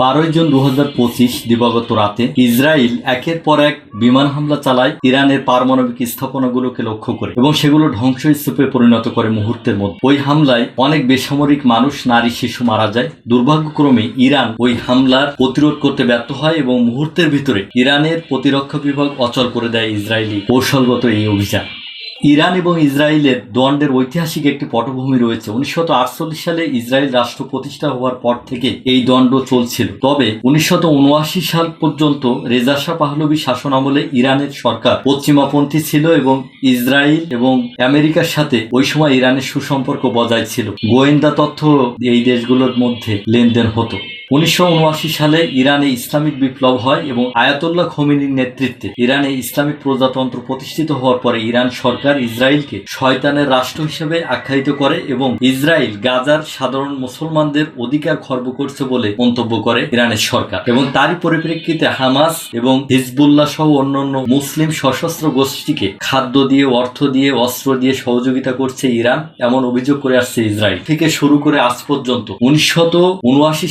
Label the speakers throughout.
Speaker 1: বারোই জুন দু হাজার পঁচিশ দিবাগত রাতে ইসরায়েল একের পর এক বিমান হামলা চালায় ইরানের পারমাণবিক স্থাপনাগুলোকে লক্ষ্য করে এবং সেগুলো ধ্বংসস্তূপে পরিণত করে মুহূর্তের মধ্যে। ওই হামলায় অনেক বেসামরিক মানুষ, নারী, শিশু মারা যায়। দুর্ভাগ্যক্রমে ইরান ওই হামলার প্রতিরোধ করতে ব্যর্থ হয় এবং মুহূর্তের ভিতরে ইরানের প্রতিরক্ষা বিভাগ অচল করে দেয় ইসরায়েলি কৌশলগত এই অভিযান। ইরান এবং ইসরায়েলের দ্বন্দ্বের ঐতিহাসিক একটি পটভূমি রয়েছে। উনিশশো আটচল্লিশ সালে ইসরায়েল রাষ্ট্র প্রতিষ্ঠা হওয়ার পর থেকে এই দ্বন্দ্ব চলছিল। তবে উনিশশো উনআশি সাল পর্যন্ত রেজা শাহ পাহলবী শাসন আমলে ইরানের সরকার পশ্চিমাপন্থী ছিল এবং ইসরায়েল এবং আমেরিকার সাথে ওই সময় ইরানের সুসম্পর্ক বজায় ছিল। গোয়েন্দা তথ্য এই দেশগুলোর মধ্যে লেনদেন হতো। উনিশশো উনআশি সালে ইরানে ইসলামিক বিপ্লব হয় এবং আয়াতুল্লাহ খমিনীর নেতৃত্বে ইরানে ইসলামিক প্রজাতন্ত্র প্রতিষ্ঠিত হওয়ার পরে ইরান সরকার ইসরায়েলকে শয়তানের রাষ্ট্র হিসেবে আখ্যায়িত করে এবং ইসরায়েল গাজার সাধারণ মুসলমানদের অধিকার খর্ব করছে বলে মন্তব্য করে ইরানের সরকার। এবং তারই পরিপ্রেক্ষিতে হামাস এবং হিজবুল্লাহ সহ অন্যান্য মুসলিম সশস্ত্র গোষ্ঠীকে খাদ্য দিয়ে, অর্থ দিয়ে, অস্ত্র দিয়ে সহযোগিতা করছে ইরান, এমন অভিযোগ করে আসছে ইসরায়েল। থেকে শুরু করে আজ পর্যন্ত উনিশশত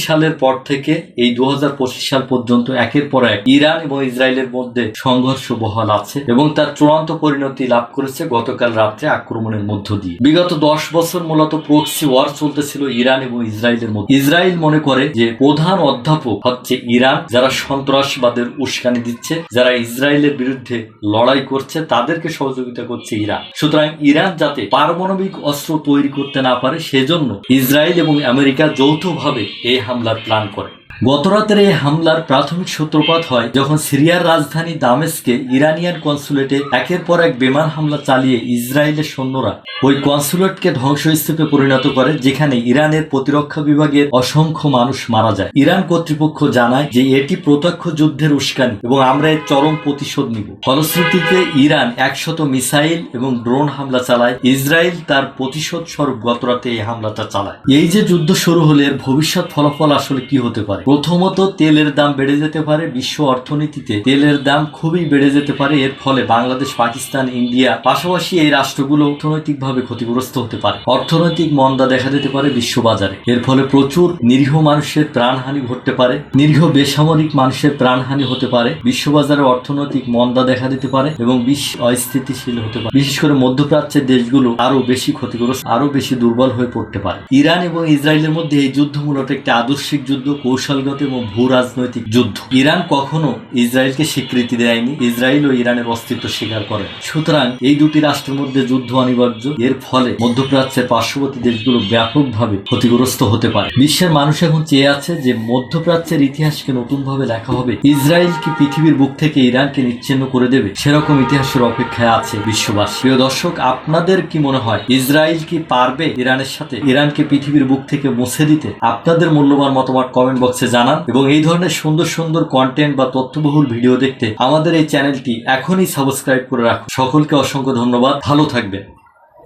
Speaker 1: সালের পর থেকে এই দু হাজার পঁচিশ সাল পর্যন্ত একের পর এক ইরান এবং ইসরায়েলের মধ্যে সংঘর্ষ বহাল আছে এবং তার চূড়ান্ত পরিণতি লাভ করেছে গতকাল রাত্রে আক্রমণের মধ্য দিয়ে। বিগত দশ বছর মূলত প্রক্সি ওয়ার চলতেছিল ইরান এবং ইসরায়েলের মধ্যে। ইসরায়েল মনে করে যে প্রধান অধ্যাপক হচ্ছে ইরান, যারা সন্ত্রাসবাদের উস্কানি দিচ্ছে, যারা ইসরায়েলের বিরুদ্ধে লড়াই করছে, তাদেরকে সহযোগিতা করছে ইরান। সুতরাং ইরান যাতে পারমাণবিক অস্ত্র তৈরি করতে না পারে, সেজন্য ইসরায়েল এবং আমেরিকা যৌথভাবে এই হামলার প্ল্যান করে গতরাতের এই হামলার প্রাথমিক সূত্রপাত হয় যখন সিরিয়ার রাজধানী দামেস্কে ইরানিয়ান কনসুলেটে একের পর এক বিমান হামলা চালিয়ে ইসরায়েলের সৈন্যরা। ওই কনসুলেটকে ধ্বংসস্তূপে পরিণত করে, যেখানে ইরানের প্রতিরক্ষা বিভাগের অসংখ্য মানুষ মারা যায়। ইরান কর্তৃপক্ষ জানায় যে এটি প্রত্যক্ষ যুদ্ধের উস্কানি এবং আমরা এর চরম প্রতিশোধ নিব। ফলশ্রুতিতে, ইরান একশত মিসাইল এবং ড্রোন হামলা চালায়। ইসরায়েল তার প্রতিশোধ স্বরূপ গতরাতে এই হামলাটা চালায়। এই যে যুদ্ধ শুরু হলে এর ভবিষ্যৎ ফলাফল আসলে কি হতে পারে? প্রথমত তেলের দাম বেড়ে যেতে পারে বিশ্ব অর্থনীতিতে। তেলের দাম খুবই বেড়ে যেতে পারে, এর ফলে বাংলাদেশ, পাকিস্তান, ইন্ডিয়া পাশাপাশি এই রাষ্ট্রগুলো অর্থনৈতিকভাবে ক্ষতিগ্রস্ত হতে পারে। অর্থনৈতিক মন্দা দেখা যেতে পারে বিশ্ববাজারে। এর ফলে প্রচুর নিরীহ মানুষের প্রাণহানি ঘটতে পারে, নিরীহ বেসামরিক মানুষের প্রাণহানি হতে পারে, বিশ্ববাজারে অর্থনৈতিক মন্দা দেখা দিতে পারে এবং বিশ্ব অস্থিতিশীল হতে পারে। বিশেষ করে মধ্যপ্রাচ্যের দেশগুলো আরও বেশি ক্ষতিগ্রস্ত আরও বেশি দুর্বল হয়ে পড়তে পারে। ইরান এবং ইসরায়েলের মধ্যে এই যুদ্ধ মূলত একটি আদর্শিক যুদ্ধ কৌশলগত এবং ভূ রাজনৈতিক যুদ্ধ। ইরান কখনো ইসরায়েলকে স্বীকৃতি দেয়নি। ইসরায়েল ও ইরানের অস্তিত্ব স্বীকার করে। সুতরাং এই দুটি রাষ্ট্রের মধ্যে যুদ্ধ অনিবার্য। এর ফলে মধ্যপ্রাচ্যের পার্শ্ববর্তী দেশগুলো ব্যাপকভাবে ক্ষতিগ্রস্ত হতে পারে। বিশ্বের মানুষ এখন চেয়ে আছে যে মধ্যপ্রাচ্যের ইতিহাসকে নতুনভাবে লেখা হবে। ইসরায়েল কি পৃথিবীর বুক থেকে ইরানকে নিচ্ছিন্ন করে দেবে? সেরকম ইতিহাসের অপেক্ষায় আছে বিশ্ববাসী। প্রিয় দর্শক, আপনাদের কি মনে হয়, ইসরায়েল কি পারবে ইরানের সাথে? ইরানকে পৃথিবীর বুক থেকে মুছে দিতে? আপনাদের মূল্যবান মতামত কমেন্ট বক্সে জানান এবং এই ধরনের সুন্দর সুন্দর কন্টেন্ট বা তথ্যবহুল ভিডিও দেখতে আমাদের এই চ্যানেলটি এখনই সাবস্ক্রাইব করে রাখুন। সকলকে অসংখ্য ধন্যবাদ। ভালো থাকবেন।